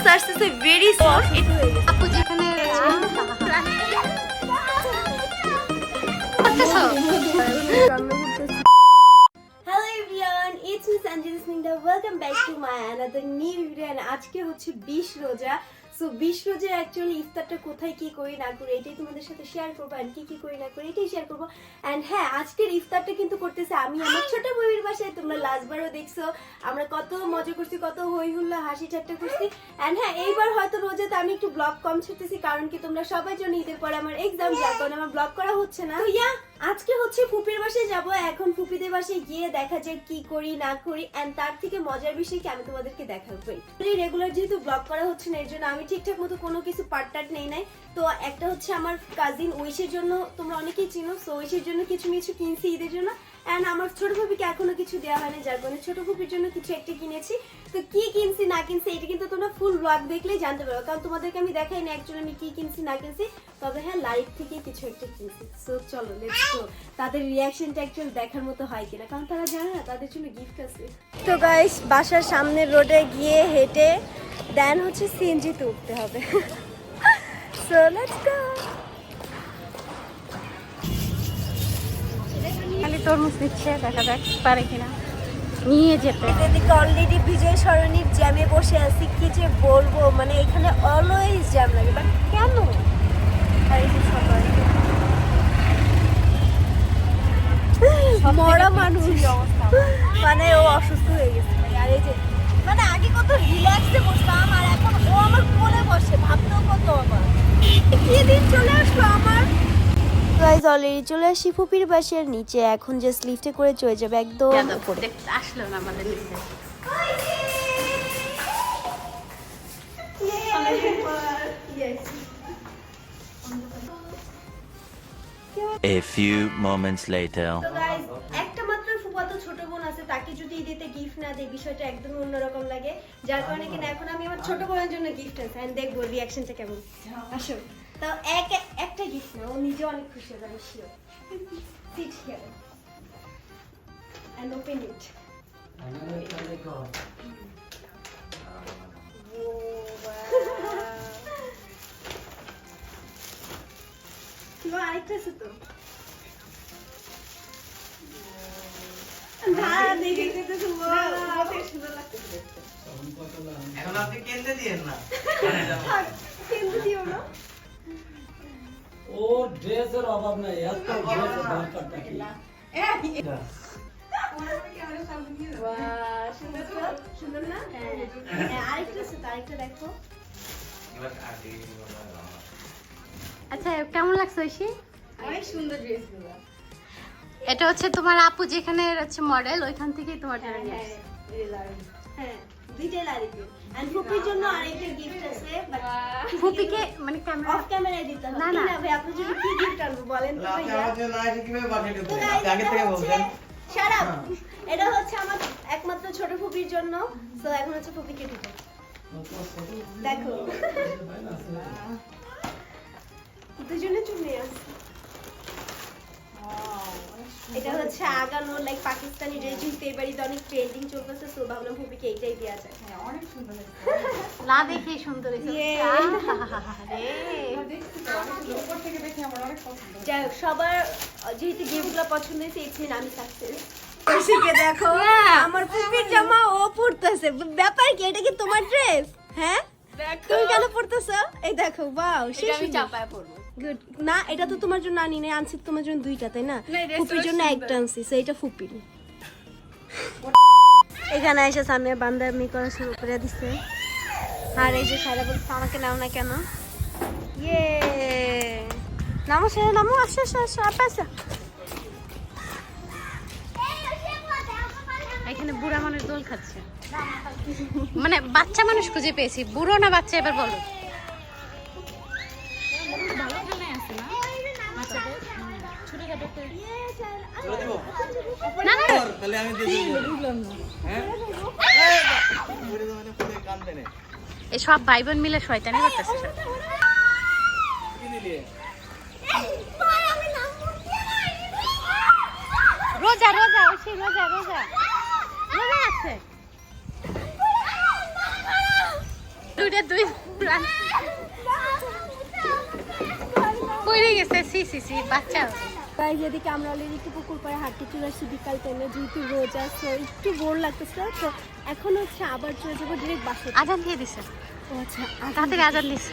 Videos আসতেছে very soon আপু যেখানে welcome back to my another new video and আজকে হচ্ছে 20 রোজা। সো 20 রোজা অ্যাকচুয়ালি ইফতারটা কোথায় কি করি না করি এটাই তোমাদের সাথে শেয়ার করব এন্ড কি কি করি না করি এটাই শেয়ার করব। এন্ড হ্যাঁ আজকের ইফতারটা কিন্তু করতেছে আমি আমার ছোট বউয়ের বাসায় তোমরা লাস্টবারও দেখছ আমরা কত মজা করছি কত হই হুল্লা হাসি ঠাট্টা করছি। এন্ড হ্যাঁ এইবার হয়তো রোজাতে আমি একটু ব্লগ কম ছাড়তেছি কারণ কি তোমরা সবাই জন্য ঈদের পরে আমার এক্সাম যার কারণে আমার ব্লগ করা হচ্ছে না। ইয়া আজকে হচ্ছে ফুপির বাসায় যাব। এখন ফুপিদের বাসায় গিয়ে দেখা যায় কি করি, না করি এন্ড তার থেকে মজার বিষয় কি আমি তোমাদেরকে দেখাবো। রেগুলার যেহেতু ব্লগ করা হচ্ছে না এর জন্য আমি ঠিকঠাক মতো কোনো কিছু পার্ট টাট নেই নাই। তো একটা হচ্ছে আমার কাজিন ওইশের জন্য, তোমরা অনেকেই চিনো সো ঐশের জন্য কিছু কিছু কিনছি ঈদের জন্য। এন্ড আমার ছোট ফুপিকে এখনও কিছু দেওয়া হয়নি, যার কারণে ছোট ফুপির জন্য কিছু একটা কিনেছি। তো কি কিনছি, না কিনছি, এটা কিন্তু তোমরা ফুল ব্লগ দেখলেই জানতে পারো কারণ তোমাদেরকে আমি দেখাই না অ্যাকচুয়ালি আমি কি কিনছি, না কিনছি। তবে হ্যাঁ লাইভ থেকে কিছু একটা কিনছি। সো চলো লেটস গো তাদের রিয়াকশনটা অ্যাকচুয়ালি দেখার মতো হয় কিনা, কারণ তারা জানে না, তাদের জন্য গিফট আছে। তো গাইস বাসার সামনের রোডে গিয়ে হেঁটে দেন হচ্ছে সিএনজিতে উঠতে হবে। সো লেটস গো তরমুজ দিচ্ছে দেখা যাক পারে কিনা। নিয়ে যেতে। এদিকে অলরেডি বিজয় সরণির জ্যামে বসে আছি কি যে বলব? মানে এখানে অলওয়েজ জ্যাম লাগে বাট কেন? মরা মানুষ। মানে ও অসুস্থ হয়ে গেছে। আর এই যে মানে আগে কত রিল্যাক্সে বসতাম আর এখন ও আমার কোলে বসে ভাবতেও কত আমার কি দিন চলে আসলো আমার? গাইজ অলরেডি চলে আসি ফুপির বাসার নিচে এখন জাস্ট লিফটে করে চলে যাবে একদম উপরে। আসলো না আমাদের A few moments later. একটা মাত্র ফুফাতো ছোট বোন আছে তাকে যদি ঈদেতে গিফট না দেয় বিষয়টা একদমই অন্যরকম লাগে। যার কারণে কিনা এখন আমি আমার ছোট বোনের জন্য গিফট আছে এন্ড দেখব রিয়াকশনটা কেমন। আসো। তাও এক একটা গিফট না ও নিজে অনেক খুশি হবে আমি sure sit here and open it আরেকটা আছে তো? না দেখে দেখতেছে wow, সুন্দর লাগতেছে এখন আপনি কেন্দ্রে দিয়েন না। কিন্তু দিও না। ও ড্রেসের অভাব নাই এত দরকারটা কি? হ্যাঁ, দেখো। আচ্ছা কেমন লাগছে ঐশী? অনেক সুন্দর। এটা হচ্ছে তোমার আপু যেখানে হচ্ছে মডেল ওইখান থেকেই তোমার জন্য হ্যাঁ, নিয়ে হ্যাঁ, আসছে। রেলার। হ্যাঁ, দুইটাই লারিতে। And ফুপির জন্য আরেকটা gift আছে, but ফুপিকে মানে ক্যামেরা camera দিতে হবে। না, না। না ভাই, আপনার জন্য কি gift আনব বলেন তো আপনি? না এসে কীভাবে আপনি আগে এটা থেকে হচ্ছে- বলবেন Shut এটা হচ্ছে আমার একমাত্র ছোট ফুপির জন্য তো এখন হচ্ছে ফুপিকে দিতে দেখো দুজনে চলে আসছে এটা হচ্ছে আগানো লাইক পাকিস্তানি ড্রেস এই বাড়িতে অনেক ট্রেন্ডিং চলতেছে তো ভাবলাম ফুপিকে এইটাই দেওয়া যায় না দেখে সুন্দর হয়েছে। Yeah. আহাহাহারে। যাই হোক সবার যেহেতু গিফটগুলো পছন্দ হয়েছে ইটস মিন আমি সাকসেস কৌশিককে দেখো আমার ফুপির জামা ও পড়তেছে ব্যাপার কি এটা কি তোমার ড্রেস হ্যাঁ? তুমি কেন পরতেছো এই দেখো ওয়াও আমি চাপায় পড়ব। গুড না এটা তো তোমার জন্য আনি নাই আনছি তোমার জন্য দুইটা তাই না? ফুপির জন্য একটা আনছি so এটা ফুপির। এখানে এসে সামনে বান্দামি করা শুরু করে দিছে। আর এই যে সারা বলছে আমাকে নাও না কেন? ইয়ে নামো সেরা নামো আসো আসো আসো আপা আসো। এখানে বুড়া মানুষ দোল খাচ্ছে মানে বাচ্চা মানুষ খুঁজে পেয়েছি বুড়ো না বাচ্চা এবার বলো? এই, সব ভাই বোন মিলে শয়তানি করতেছে? রোজা রোজা রোজা রোজা রোজা আছে দুইটা দুই পড়ে গেছে সি সি সি বাচ্চা। তাই যেদিকে আমরা অলরেডি একটু পুকুর পাড়ে হাঁটতে চলে আসছি বিকাল টাইমে যেহেতু রোজা তো একটু বোর লাগতেছে তো এখন হচ্ছে আবার চলে যাব ডিরেক্ট বাসে। আজান দিয়ে দিছে। ও আচ্ছা তাড়াতাড়ি আজান দিছে।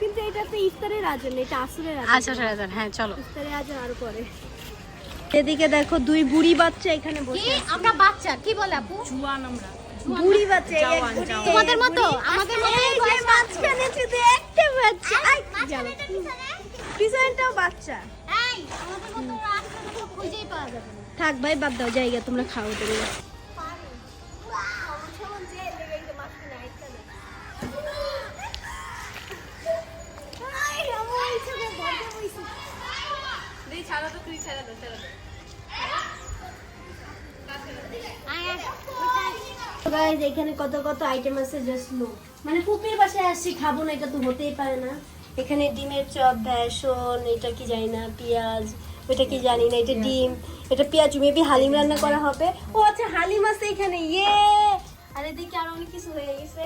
কিন্তু এটা তো ইফতারের আজান এটা আসরের আজান। আচ্ছা আজান হ্যাঁ চলো। ইফতারের আজান আরও পরে। এদিকে দেখো দুই বুড়ি বাচ্চা এখানে বসে আমরা বাচ্চা কি বলে আপু? জুয়ান আমরা। বুড়ি বাচ্চা এক বুড়ি, তোমাদের এই মতো আমাদের মতো এই যে মাঝখানে শুধু একটা বাচ্চা। আই, যাও। পিছনেরটাও বাচ্চা। থাক ভাই বাদ দাও জায়গা তোমরা খাও এখানে কত কত আইটেম আছে জাস্ট লো মানে পুপির বাসায় আসছি, খাব না, এটা তো হতেই পারে না। এখানে ডিমের চপ, বেসন, এটা কি জানি না, পেঁয়াজ ওটা কি জানি না, এটা ডিম, এটা পেঁয়াজ মেবি হালিম রান্না করা হবে। ও আচ্ছা হালিম আছে এখানে ইয়ে! আর এদিকে আরও অনেক কিছু হয়ে গেছে।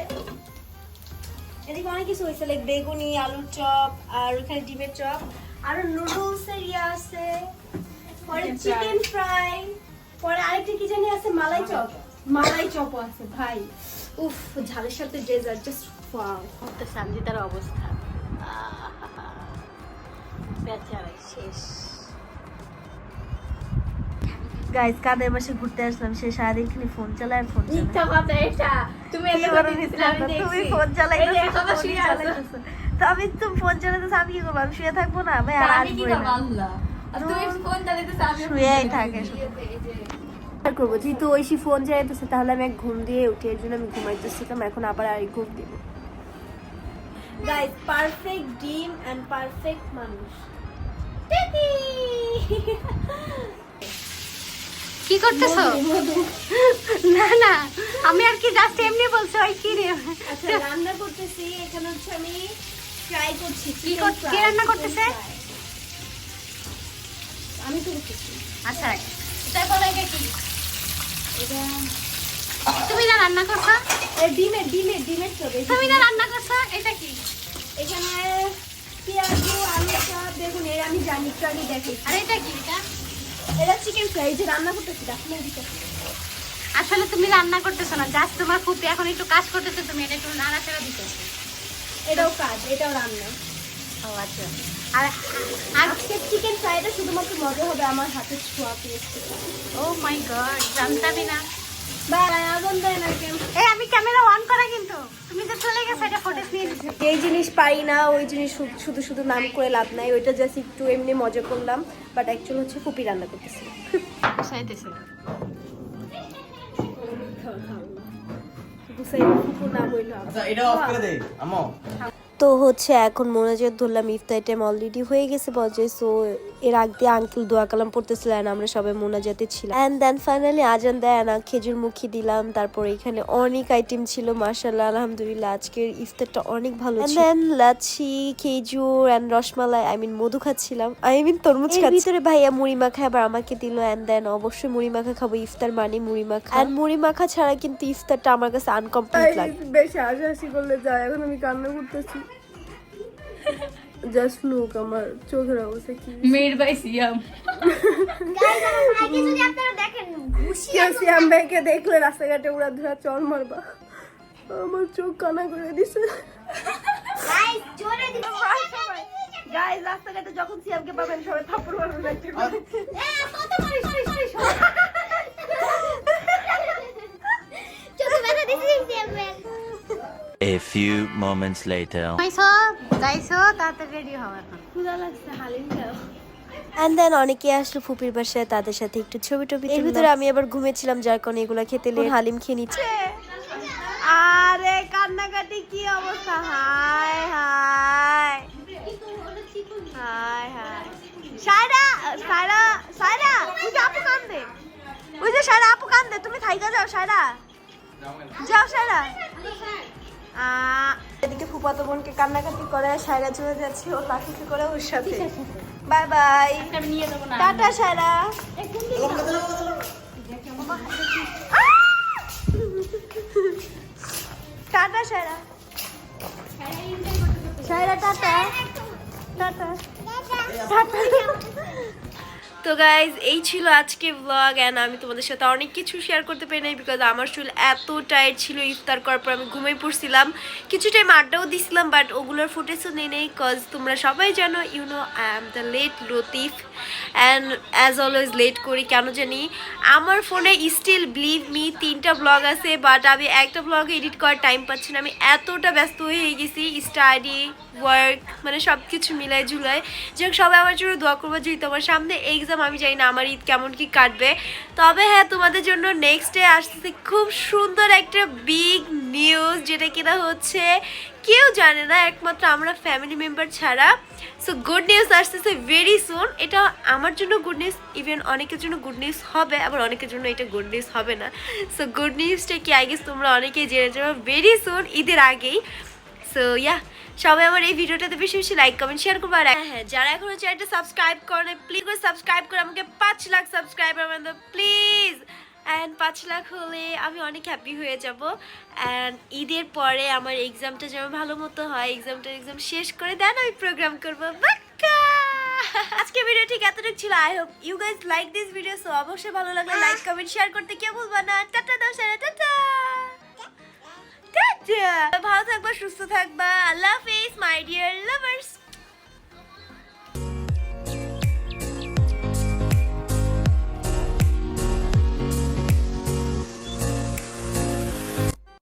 এদিকে অনেক কিছু হয়েছে লাইক বেগুনি, আলুর চপ, আর ওখানে ডিমের চপ। আর নুডলস এর ইয়ে আছে পরে চিকেন ফ্রাই পরে আরেকটা কি জানি আছে মালাই চপ। মালাই চপও আছে ভাই। উফ ঝালের সাথে ডেজার্ট জাস্ট ওয়াও তো সঞ্জিতার অবস্থা। বেচারা শেষ। গাইস কাদের বসে ঘুরতে আসলাম সে সারাদিন খালি ফোন চালায় ফোন চালায়। মিথ্যা কথা এটা। তুমি এত দিছিলে, ফোন এখনও তো আমি তো ফোন চালাইতেছি আমি কি করব আমি শুয়ে থাকব না ভাই আর আমি কি করব না আল্লাহ। আর তুমি ফোন চালাইতেছো আমি শুয়েই থাকে আর করব যেহেতু ঐশী ফোন চালাইতেছে তাহলে আমি এক ঘুম দিয়ে উঠে এর জন্য আমি ঘুমাইতেছিলাম এখন আবার আর ঘুম দিব। গাইস পারফেক্ট ডিম এন্ড পারফেক্ট মানুষ। কি করতেছো? না না আমি আর কি জাস্ট এমনি বলছি ওই কি রে? আচ্ছা রান্না করতেছি এখানে হচ্ছে আমি ফ্রাই করছি কি chicken কে রান্না করতেছে? আমি তো করতেছি আচ্ছা তারপর এটা কি? এটা তুমি না রান্না করছ? ডিমের ডিমের ডিমের চবে তুমি না রান্না করছ? এটা কি? এখানে পেঁয়াজ আলু বেগুন এর আমি জানি একটু আগে দেখি আর এটা কি এটা? এটা চিকেন ফ্রাই যে রান্না করতেছি আসলে তুমি রান্না করতেছো না জাস্ট তোমার খুব এখন একটু কাজ করতেছো তুমি এটা একটু নাড়াচাড়া দিতেছো। এটাও কাজ এটাও রান্না। ও আচ্ছা। আর আর আজকে চিকেন ফ্রাইটা শুধুমাত্র মজা হবে আমার হাতে ছোঁয়া পেয়েছে। ও মাই গড জানতামই না। আমি ক্যামেরা অন করা কিন্তু। তুমি যে চলে গেছো এটা নিয়ে যেই জিনিস পারি না ওই জিনিস শুধু শুধু নাম করে লাভ নাই। ওইটা জাস্ট একটু এমনি মজা করলাম বাট অ্যাকচুয়ালি হচ্ছে রান্না করতেছি। তো হচ্ছে এখন মোনাজাত ধরলাম ইফতার টাইম অলরেডি হয়ে গেছে বজে সো এর আগ দিয়ে আঙ্কেল দোয়া কালাম পড়তেছিলেন আমরা সবাই মোনাজাতে ছিলাম। অ্যান্ড দেন ফাইনালি আজান দেয় না খেজুর মুখি দিলাম তারপর এখানে অনেক আইটেম ছিল মাশাল্লাহ আলহামদুলিল্লাহ আজকের ইফতারটা অনেক ভালো ছিল। দেন লাচ্ছি খেজুর অ্যান্ড রসমালাই আই মিন মধু খাচ্ছিলাম। আই মিন তরমুজ খাচ্ছি। ভিতরে ভাইয়া মুড়ি মাখা আবার আমাকে দিল অ্যান্ড দেন অবশ্যই মুড়ি মাখা খাব ইফতার মানে মুড়ি মাখা। অ্যান্ড মুড়ি মাখা ছাড়া কিন্তু ইফতারটা আমার কাছে আনকমপ্লিট লাগে বেশি হাসাহাসি করলে যায় এখন আমি কান্না করতেছি। জাস্ট লুক আমার চোখের অবস্থা কি? Made by Siam. কেউ শ্যাম ভাইকে দেখলে রাস্তাঘাটে উড়া ধরা চল মারবা। আমার চোখ কানা করে দিছে। গাইস রাস্তাঘাটে যখন সিয়ামকে পাবেন সবাই থাপ্পড় মারবেন একটা করে। A few moments later. যাইছো যাইছো তাড়াতাড়ি রেডি হও এখন। ক্ষুধা লাগছে হালিম খাও। অ্যান্ড দেন অনেকে আসলো ফুপির বাসায় তাদের সাথে একটু ছবি টবি এর ভিতরে আমি আবার ঘুমেছিলাম যার কারণে এগুলা খেতে লেগে হালিম খেয়ে নিচ্ছে। আরে কান্নাকাটি কি অবস্থা? Hi hi hi hi Saira Saira Saira ওই যে আপু কান্দে। ওই যে সায়রা আপু কান্দে। তুমি থাইকা যাও সায়রা। যাও সায়রা। এদিকে ফুপাতো বোনকে কান্নাকাটি করে সায়রা চলে যাচ্ছে ও লাঠিতে করে ওর সাথে। Bye bye. আমি নিয়ে যাব না। টাটা সায়রা। টাটা সায়রা সাইরা টাটা টাটা তো গাইজ এই ছিল আজকে ব্লগ অ্যান্ড আমি তোমাদের সাথে অনেক কিছু শেয়ার করতে পারি নাই বিকজ আমার চুল এত টায়ার্ড ছিল। ইফতার করার পর আমি ঘুমিয়ে পড়ছিলাম। কিছু টাইম আড্ডাও দিছিলাম বাট ওগুলোর ফুটেজও নেই নেই কজ তোমরা সবাই জানো you know I am the late Latif and as always late করি, কেন জানি? আমার ফোনে স্টিল বিলিভ মি তিনটা ব্লগ আছে বাট আমি একটা ব্লগ এডিট করার টাইম পাচ্ছি না। আমি এতটা ব্যস্ত হয়ে গেছি স্টাডি ওয়ার্ক মানে সব কিছু মিলাই ঝুলাই যাই সবাই আমার জন্য দোয়া করব যেহেতু আমার সামনে এক্সাম আমি জানি না, আমার ঈদ কেমন কি কাটবে। তবে হ্যাঁ তোমাদের জন্য নেক্সট ডে আসতেছে খুব সুন্দর একটা বিগ নিউজ যেটা কিনা হচ্ছে, কেউ জানে না, একমাত্র আমরা ফ্যামিলি মেম্বার ছাড়া। সো গুড নিউজ আসতেছে ভেরি সুন এটা আমার জন্য গুড নিউজ ইভেন অনেকের জন্য গুড নিউজ হবে, আবার অনেকের জন্য এটা গুড নিউজ হবে না। সো গুড নিউজটা কি আই গেস তোমরা অনেকেই জেনে যাবে ভেরি সুন ঈদের আগেই। সো ইয়া সবাই আমার এই ভিডিওটাতে বেশি বেশি লাইক কমেন্ট শেয়ার করব। আর হ্যাঁ হ্যাঁ যারা এখনও চ্যানেলটা সাবস্ক্রাইব করে প্লিজ করে সাবস্ক্রাইব করে আমাকে পাঁচ লাখ সাবস্ক্রাইবার মানে প্লিজ অ্যান্ড পাঁচ লাখ হলে আমি অনেক হ্যাপি হয়ে যাব। অ্যান্ড ঈদের পরে আমার এক্সামটা যেন ভালো মতো হয় এক্সামটা এক্সাম শেষ করে দেন আমি প্রোগ্রাম করব। বাক্কা! আজকে ভিডিও ঠিক এতটুকু ছিল। I hope you guys like this video so অবশ্যই ভালো লাগলে লাইক কমেন্ট শেয়ার করতে কেউ ভুলবা না। টাটা দাও সারা টাটা। ভালো থাকবা সুস্থ থাকবা। আল্লাহ হাফিজ মাই ডিয়ার লাভার্স